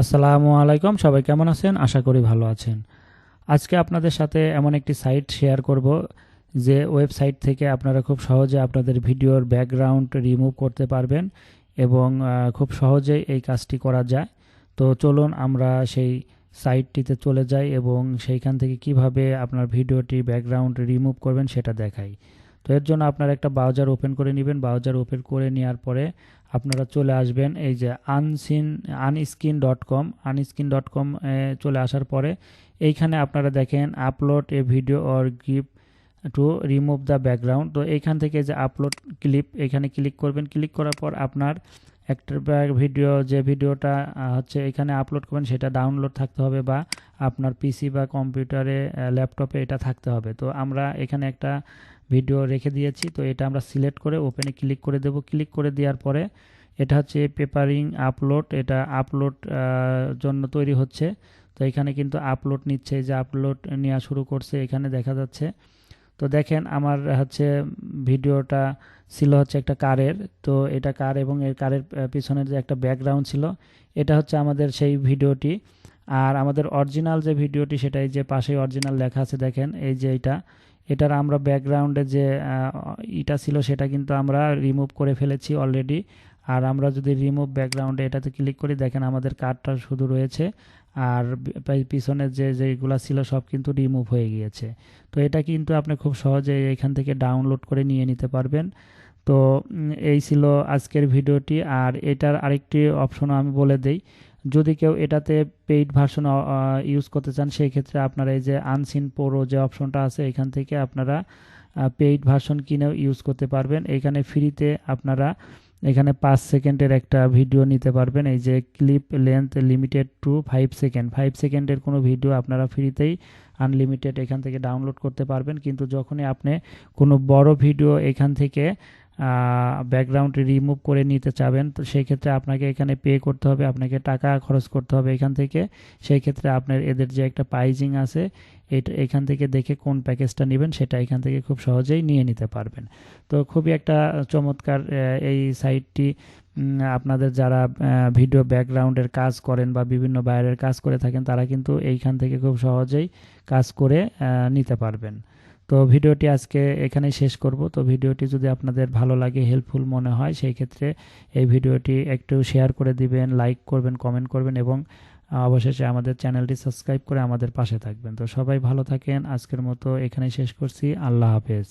আসসালামু আলাইকুম, সবাই কেমন আছেন? আশা করি ভালো আছেন। আজকে আপনাদের সাথে এমন একটি সাইট শেয়ার করব, যে ওয়েবসাইট থেকে আপনারা খুব সহজে আপনাদের ভিডিওর ব্যাকগ্রাউন্ড রিমুভ করতে পারবেন এবং খুব সহজেই এই কাজটি করা যায়। তো চলুন আমরা সেই সাইটটিতে চলে যাই এবং সেইখান থেকে কীভাবে আপনার ভিডিওটি ব্যাকগ্রাউন্ড রিমুভ করবেন সেটা দেখাই। তো এর জন্য আপনারা একটা ব্রাউজার ওপেন করে নেবেন। ব্রাউজার ওপেন করে নেওয়ার পরে আপনারা চলে আসবেন এই যে unseen unscreen dot com unscreen dot com চলে আসার পরে এইখানে আপনারা দেখেন আপলোড এ ভিডিও অর গিফট টু রিমুভ দ্য ব্যাকগ্রাউন্ড তো এইখান থেকে যে আপলোড ক্লিপ এখানে ক্লিক করবেন। ক্লিক করার পর আপনার একটা ভিডিও যে ভিডিওটা হচ্ছে এখানে আপলোড করবেন, সেটা ডাউনলোড থাকতে হবে বা আপনার পিসি বা কম্পিউটারে ল্যাপটপে এটা থাকতে হবে। তো আমরা এখানে একটা ভিডিও রেখে দিয়েছি, তো এটা আমরা সিলেক্ট করে ওপেনে ক্লিক করে দেব। ক্লিক করে দেওয়ার পরে এটা হচ্ছে পেপারিং আপলোড এটা আপলোড জন্য তৈরি হচ্ছে। তো এখানে কিন্তু আপলোড নিচ্ছে যে আপলোড নেওয়া শুরু করছে, এখানে দেখা যাচ্ছে তো দেখেন আমার হচ্ছে ভিডিওটা ছিল হচ্ছে একটা কারের। তো এটা কার এবং এর কারের পিছনের যে একটা ব্যাকগ্রাউন্ড ছিল, এটা হচ্ছে আমাদের সেই ভিডিওটি। আর আমাদের অরিজিনাল যে ভিডিওটি, সেটা এই যে পাশে অরিজিনাল লেখা আছে, দেখেন এই যে এটা। এটার আমরা ব্যাকগ্রাউন্ডে যে ইটা ছিল, সেটা কিন্তু আমরা রিমুভ করে ফেলেছি অলরেডি আর আমরা যদি রিমুভ ব্যাকগ্রাউন্ডে এটাতে ক্লিক করি, দেখেন আমাদের কার্ডটা শুধু রয়েছে। আর পিছনের যে, যেগুলা ছিল সব কিন্তু রিমুভ হয়ে গিয়েছে। তো এটা কিন্তু আপনি খুব সহজে এখান থেকে ডাউনলোড করে নিয়ে নিতে পারবেন। তো এই ছিল আজকের ভিডিওটি। আর এটার আরেকটি অপশনও আমি বলে দেই। যদি কেউ এটাতে পেইড ভার্সন ইউজ করতে চান, সেই ক্ষেত্রে আপনারা এই যে আনসিন প্রো যে অপশনটা আছে, এখান থেকে আপনারা পেইড ভার্সন কিনেও ইউজ করতে পারবেন। এখানে ফ্রিতে আপনারা এখানে পাঁচ সেকেন্ডের একটা ভিডিও নিতে পারবেন। এই যে clip length limited to five second five সেকেন্ডের কোনো ভিডিও আপনারা ফ্রিতেই আনলিমিটেড এখান থেকে ডাউনলোড করতে পারবেন। কিন্তু যখনই আপনি কোনো বড় ভিডিও এখান থেকে ব্যাকগ্রাউন্ড রিমুভ করে নিতে চাবেন, তো সেই ক্ষেত্রে আপনাকে এখানে পে করতে হবে, আপনাকে টাকা খরচ করতে হবে এখান থেকে। সেই ক্ষেত্রে আপনার এদের যে একটা প্রাইজিং আছে, এটা এখান থেকে দেখে কোন প্যাকেজটা নেবেন, সেটা এখান থেকে খুব সহজেই নিয়ে নিতে পারবেন। তো খুবই একটা চমৎকার এই সাইটটি আপনাদের যারা ভিডিও ব্যাকগ্রাউন্ডের কাজ করেন বা বিভিন্ন বাইরের কাজ করে থাকেন, তারা কিন্তু এইখান থেকে খুব সহজেই কাজ করে নিতে পারবেন। তো ভিডিওটি আজকে এখানেই শেষ করব। তো ভিডিওটি যদি আপনাদের ভালো লাগে হেল্পফুল মনে হয়, সেই ক্ষেত্রে এই ভিডিওটি একটু শেয়ার করে দিবেন লাইক করবেন কমেন্ট করবেন এবং অবশেষে আমাদের চ্যানেলটি সাবস্ক্রাইব করে আমাদের পাশে থাকবেন। তো সবাই ভালো থাকেন। আজকের মতো এখানেই শেষ করছি। আল্লাহ হাফেজ।